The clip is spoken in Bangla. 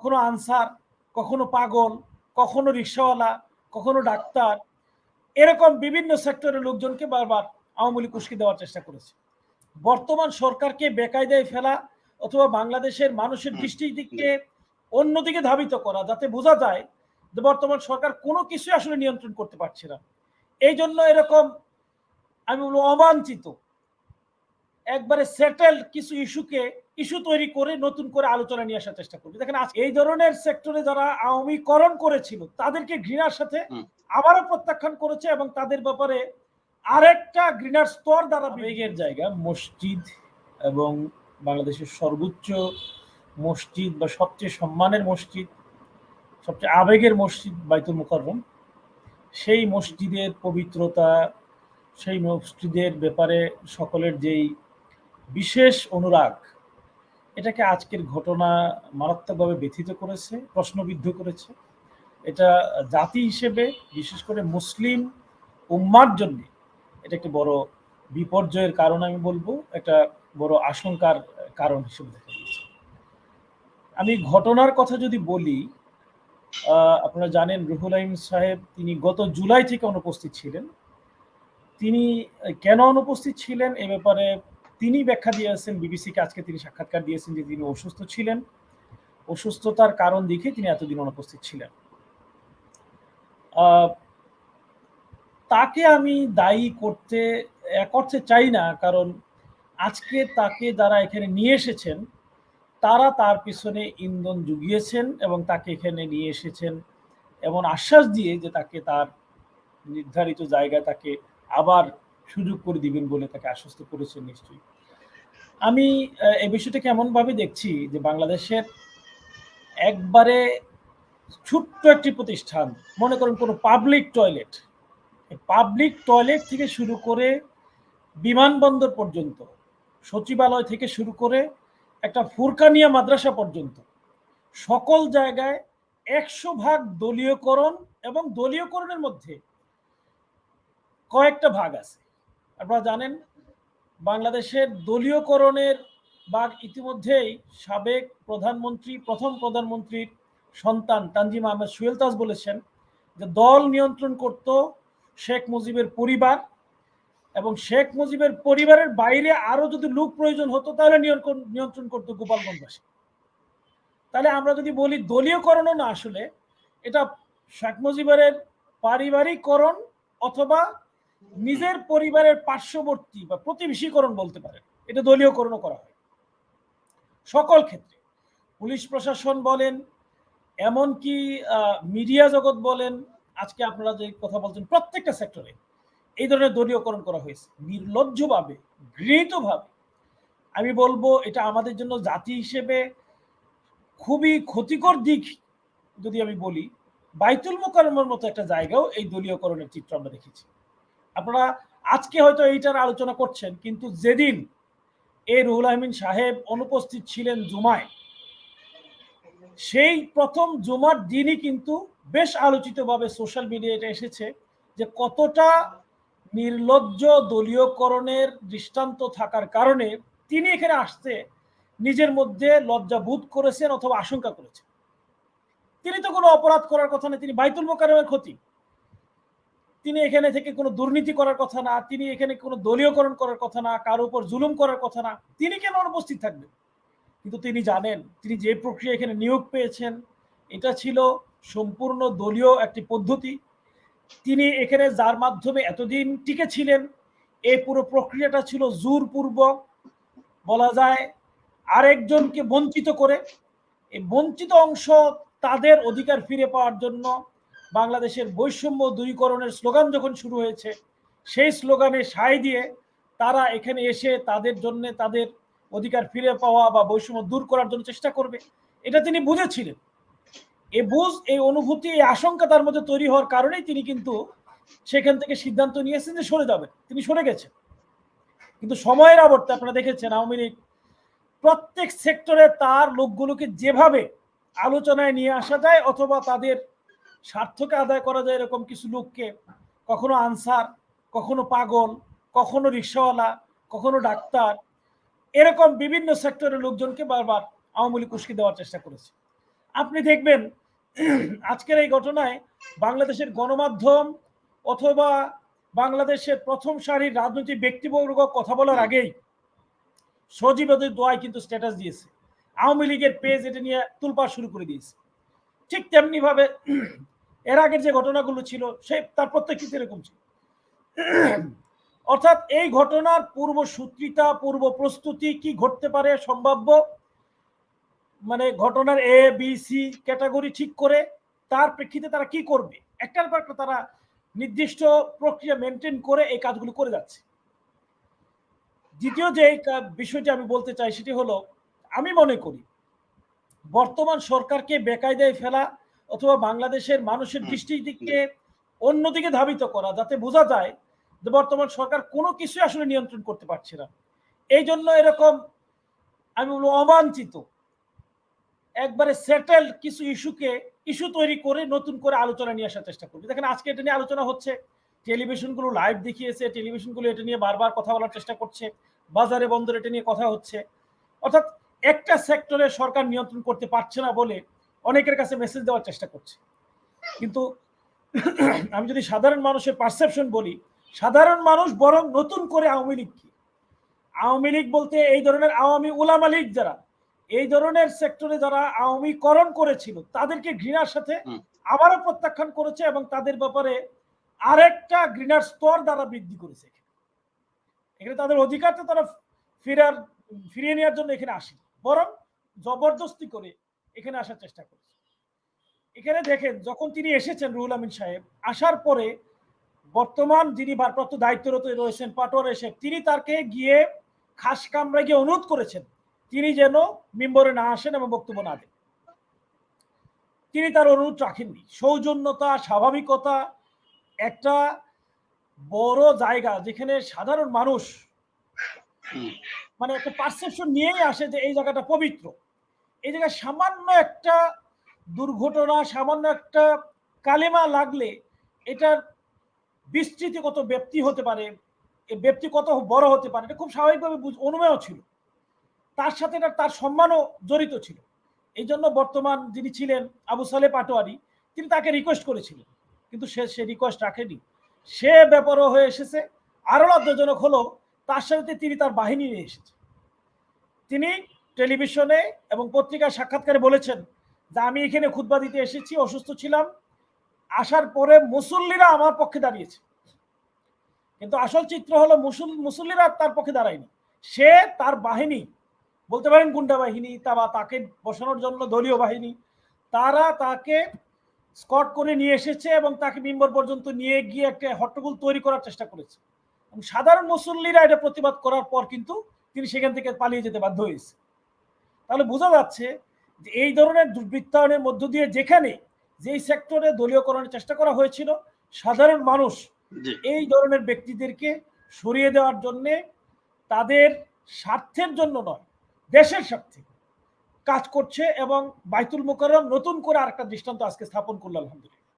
কখনো আনসার, কখনো পাগল, কখনো রিক্সাওয়ালা, কখনো ডাক্তার, এরকম বিভিন্ন সেক্টরের লোকজনকে বারবার আওয়ামী লীগ উস্কে দেওয়ার চেষ্টা করেছে। বর্তমান সরকারকে বেকায়দায় ফেলা অথবা বাংলাদেশের মানুষের দৃষ্টিদিকে অন্যদিকে ধাবিত করা যাতে বোঝা যায় যে বর্তমান সরকার কোনো কিছু আসলে নিয়ন্ত্রণ করতে পারছে না। এই জন্য এরকম আমি বলব অবাঞ্ছিত একবারে সেটেল কিছু ইস্যুকে ইস্যু তৈরি করে নতুন করে আলোচনা নিয়ে আসার চেষ্টা করবে। দেখেন আজ এই ধরনের সেক্টরে যারা আওয়ামীকরণ করেছিল তাদেরকে ঘৃণার সাথে আবারও প্রত্যাখ্যান করেছে এবং তাদের ব্যাপারে আরেকটা ঘৃণার স্তর দ্বারা বেগের জায়গা মসজিদ এবং বাংলাদেশের সর্বোচ্চ মসজিদ বা সবচেয়ে সম্মানের মসজিদ সবচেয়ে আবেগের মসজিদ বাইতুল মুকাররম। সেই মসজিদের পবিত্রতা সেই মসজিদের ব্যাপারে সকলের যেই বিশেষ অনুরাগ। এটাকে আজকের ঘটনা মারাত্মকভাবে ব্যথিত করেছে, প্রশ্নবিদ্ধ করেছে। এটা জাতি হিসেবে, বিশেষ করে মুসলিম উম্মার জন্য, এটা একটি বড় বিপর্যয়ের কারণ আমি বলব একটা বড় আশঙ্কার কারণ হিসেবে দেখা দিয়েছে। আমি ঘটনার কথা যদি বলি আপনারা জানেন রুহুল আইম সাহেব, তিনি গত জুলাই থেকে অনুপস্থিত ছিলেন। তিনি কেন অনুপস্থিত ছিলেন এ ব্যাপারে তিনি ব্যাখ্যা দিয়ে দিয়েছেন বিবিসিকে আজকে তিনি সাক্ষাৎকার দিয়েছেন যে তিনি অসুস্থ ছিলেন। অসুস্থতার কারণ দেখে তিনি এতদিন অনুপস্থিত ছিলেন। তাকে আমি দায়ী করতে এক অর্থে চাই না, কারণ আজকে তাকে যারা এখানে নিয়ে এসেছেন, তারা তার পিছনে ইন্ধন জুগিয়েছেন এবং তাকে এখানে নিয়ে এসেছেন এমন আশ্বাস দিয়ে যে তাকে তার নির্ধারিত জায়গায় তাকে আবার সুযোগ করে দিবেন বলে তাকে আশ্বস্ত করেছেন নিশ্চয়ই। আমি এই বিষয়টাকে এমনভাবে দেখছি যে বাংলাদেশের একবারে ছোট্ট একটি প্রতিষ্ঠান, মনে করেন কোনো পাবলিক টয়লেট পাবলিক টয়লেট থেকে শুরু করে বিমানবন্দর পর্যন্ত, সচিবালয় থেকে শুরু করে একটা ফুরকানিয়া মাদ্রাসা পর্যন্ত, সকল জায়গায় একশো ভাগ দলীয়করণ এবং দলীয়করণের মধ্যে কয়েকটা ভাগ আছে। আপনারা জানেন, বাংলাদেশের দলীয়করণের ভাগ ইতিমধ্যেই সাবেক প্রধানমন্ত্রী, প্রথম প্রধানমন্ত্রীর সন্তান তানজিম আহমেদ সুয়েল তাজ বলেছেন যে দল নিয়ন্ত্রণ করত শেখ মুজিবের পরিবার এবং শেখ মুজিবের পরিবারের বাইরে আরও যদি লোক প্রয়োজন হতো, তাহলে নিয়ন্ত্রণ নিয়ন্ত্রণ করতো গোপালগঞ্জবাসী। তাহলে আমরা যদি বলি দলীয়করণও না আসলে, এটা শেখ মুজিবের পারিবারিককরণ অথবা নিজের পরিবারের পার্শ্ববর্তী বা প্রতিবেশীকরণ বলতে পারেন, এটা দলীয়করণও করা হয়। সকল ক্ষেত্রে পুলিশ প্রশাসন বলেন, এমনকি মিডিয়া জগৎ বলেন, আজকে আপনারা যে কথা বলছেন প্রত্যেকটা সেক্টরে এই ধরনের দলীয়করণ করা হয়েছে। নির্লজ্জভাবে গৃহীতভাবে আমি বলব, এটা আমাদের জন্য জাতি হিসেবে খুবই ক্ষতিকর দিক যদি আমি বলি, বাইতুল মোকারমের মতো একটা জায়গাও এই দলীয়করণের চিত্র আমরা দেখেছি। আপনারা আজকে হয়তো এইটার আলোচনা করছেন, কিন্তু যেদিন এ রুহুল আহমিন সাহেব অনুপস্থিত ছিলেন জুমায়, সেই প্রথম জুমার দিনই কিন্তু বেশ আলোচিতভাবে সোশ্যাল মিডিয়াতে এসেছে যে কতটা নির্লজ্জ দলীয়করণের দৃষ্টান্ত থাকার কারণে তিনি এখানে আসতে নিজের মধ্যে লজ্জা বোধ করেছেন অথবা আশঙ্কা করেছেন। তিনি তো কোনো অপরাধ করার কথা না, তিনি বাইতুল মোকারমের ক্ষতি। তিনি এখানে থেকে কোনো দুর্নীতি করার কথা না, তিনি এখানে কোনো দলীয়করণ করার কথা না, কারও উপর জুলুম করার কথা না, তিনি কেন অনুপস্থিত থাকবেন? কিন্তু তিনি জানেন, তিনি যে প্রক্রিয়া এখানে নিয়োগ পেয়েছেন, এটা ছিল সম্পূর্ণ দলীয় একটি পদ্ধতি। তিনি এখানে যার মাধ্যমে এতদিন টিকে ছিলেন এই পুরো প্রক্রিয়াটা ছিল জোরপূর্বক, বলা যায় আরেকজনকে বঞ্চিত করে। এই বঞ্চিত অংশ তাদের অধিকার ফিরে পাওয়ার জন্য বাংলাদেশের বৈষম্য দূরীকরণের স্লোগান যখন শুরু হয়েছে, সেই স্লোগানে সায় দিয়ে তারা এখানে এসে তাদের জন্য তাদের অধিকার ফিরে পাওয়া বা বৈষম্য দূর করার জন্য চেষ্টা করবে, এটা তিনি বুঝেছিলেন। এ বুঝ এই অনুভূতি এই আশঙ্কা তার মধ্যে তৈরি হওয়ার কারণেই তিনি কিন্তু সেখান থেকে সিদ্ধান্ত নিয়েছেন যে সরে যাবেন। তিনি সরে গেছেন। কিন্তু সময়ের আবর্তে আপনারা দেখেছেন আওয়ামী লীগ প্রত্যেক সেক্টরে তার লোকগুলোকে যেভাবে আলোচনায় নিয়ে আসা যায় অথবা তাদের স্বার্থকে আদায় করা যায় এরকম কিছু লোককে, কখনো আনসার, কখনো পাগল, কখনো রিক্সাওয়ালা, কখনো ডাক্তার, এরকম বিভিন্ন সেক্টরের লোকজনকে বারবার আওয়ামী লীগ উস্কে দেওয়ার চেষ্টা করেছে। আপনি দেখবেন, আজকের এই ঘটনায় বাংলাদেশের গণমাধ্যম অথবা বাংলাদেশের প্রথম সারির রাজনৈতিক ব্যক্তিবর্গ কথা বলার আগেই সজীবদের দোয়ায় কিন্তু স্ট্যাটাস দিয়েছে। আওয়ামী লীগের পেজ এটা নিয়ে তুলপাড় শুরু করে দিয়েছে। ঠিক তেমনি ভাবে এর আগের যে ঘটনাগুলো ছিল, সে তার প্রত্যেকটি এরকম ছিল। অর্থাৎ এই ঘটনার পূর্ব সূত্রিতা, পূর্ব প্রস্তুতি কি ঘটতে পারে সম্ভাব্য? মানে ঘটনার এ বি সি ক্যাটাগরি ঠিক করে তার প্রেক্ষিতে তারা কি করবে? একটার পর একটা তারা নির্দিষ্ট প্রক্রিয়া মেনটেন করে এই কাজগুলো করে যাচ্ছে। দ্বিতীয় যে বিষয়টি আমি বলতে চাই সেটি হলো, আমি মনে করি, বর্তমান সরকারকে বেকায়দায় ফেলা অথবা বাংলাদেশের মানুষের দৃষ্টির দিকে অন্যদিকে ধাবিত করা যাতে বোঝা যায় যে বর্তমান সরকার কোনো কিছু আসলে নিয়ন্ত্রণ করতে পারছে না। এই জন্য এরকম আমি বলব অবাঞ্ছিত। একবারে সেটেল কিছু ইস্যুকে ইস্যু তৈরি করে নতুন করে আলোচনা নিয়ে আসার চেষ্টা করবে। দেখেন আজকে এটা নিয়ে আলোচনা হচ্ছে টেলিভিশনগুলো লাইভ দেখিয়েছে টেলিভিশনগুলো এটা নিয়ে বারবার কথা বলার চেষ্টা করছে বাজারে বন্দর এটা নিয়ে কথা হচ্ছে। অর্থাৎ একটা সেক্টরে সরকার নিয়ন্ত্রণ করতে পারছে না বলে অনেকের কাছে মেসেজ দেওয়ার চেষ্টা করছে। কিন্তু আমি যদি সাধারণ মানুষের পারসেপশন বলি সাধারণ মানুষ বরং নতুন করে আওয়ামী লীগ কি? আওয়ামী লীগ বলতে এই ধরনের আওয়ামী উলামা লীগ যারা এই ধরনের সেক্টরে যারা আওয়ামীকরণ করেছিল তাদেরকে ঘৃণার সাথে আবারও প্রত্যাখ্যান করেছে এবং তাদের ব্যাপারে আরেকটা ঘৃণার স্তর দ্বারা বৃদ্ধি করেছে এখানে। তাদের অধিকারটা তারা ফিরার ফিরিয়ে নেওয়ার জন্য এখানে আসে বরং জবরদস্তি করে এখানে আসার চেষ্টা করেছে। এখানে দেখেন যখন তিনি এসেছেন রুহুল আমিন সাহেব আসার পরে বর্তমান যিনি ভারপ্রাপ্ত দায়িত্বরত রয়েছেন পাটোয়ার এসে তিনি তাকে গিয়ে খাস কামরা গিয়ে অনুরোধ করেছেন তিনি যেন মেম্বরে না আসেন এবং বক্তব্য না দেন। তিনি তার অনুরোধ রাখেননি। সৌজন্যতা স্বাভাবিকতা একটা বড় জায়গা যেখানে সাধারণ মানুষ মানে একটা পারসেপশন নিয়েই আসে যে এই জায়গাটা পবিত্র। এই জায়গায় সামান্য একটা দুর্ঘটনা, সামান্য একটা কালেমা লাগলে এটার বিস্তৃতি কত ব্যক্তি হতে পারে, এ ব্যক্তি কত বড় হতে পারে, এটা খুব স্বাভাবিকভাবে অনুমেয় ছিল। তার সাথে এটা, তার সম্মানও জড়িত ছিল। এই জন্য বর্তমান যিনি ছিলেন আবু সালে পাটোয়ারি, তিনি তাকে রিকোয়েস্ট করেছিলেন, কিন্তু সে সে রিকোয়েস্ট রাখেনি। সে ব্যাপারও হয়ে এসেছে আরও লজ্জাজনক হলো, তার সাথে তিনি তার বাহিনী নিয়ে এসেছে। তিনি টেলিভিশনে এবং পত্রিকার সাক্ষাৎকারে বলেছেন যে আমি এখানে খুদ্া দিতে এসেছি, অসুস্থ ছিলাম। আসার পরে মুসল্লিরা আমার পক্ষে দাঁড়িয়েছে। কিন্তু আসল চিত্র হলো মুসুল মুসল্লিরা তার পক্ষে দাঁড়ায়নি। সে তার বাহিনী, বলতে পারেন গুন্ডা বাহিনী তা বা তাকে বসানোর জন্য দলীয় বাহিনী, তারা তাকে স্কট করে নিয়ে এসেছে এবং তাকে মেম্বর পর্যন্ত নিয়ে গিয়ে একটা হট্টগোল তৈরি করার চেষ্টা করেছে। এবং সাধারণ মুসল্লিরা এটা প্রতিবাদ করার পর কিন্তু তিনি সেখান থেকে পালিয়ে যেতে বাধ্য হয়েছে। তাহলে বোঝা যাচ্ছে যে এই ধরনের দুর্বৃত্তায়নের মধ্য দিয়ে যেখানে যেই সেক্টরে দলীয়করণের চেষ্টা করা হয়েছিল সাধারণ মানুষ এই ধরনের ব্যক্তিদেরকে সরিয়ে দেওয়ার জন্য তাদের স্বার্থের জন্য নয় দেশের স্বার্থে কাজ করছে এবং বাইতুল মোকাররম নতুন করে আরেকটা দৃষ্টান্ত আজকে স্থাপন করল আলহামদুলিল্লাহ।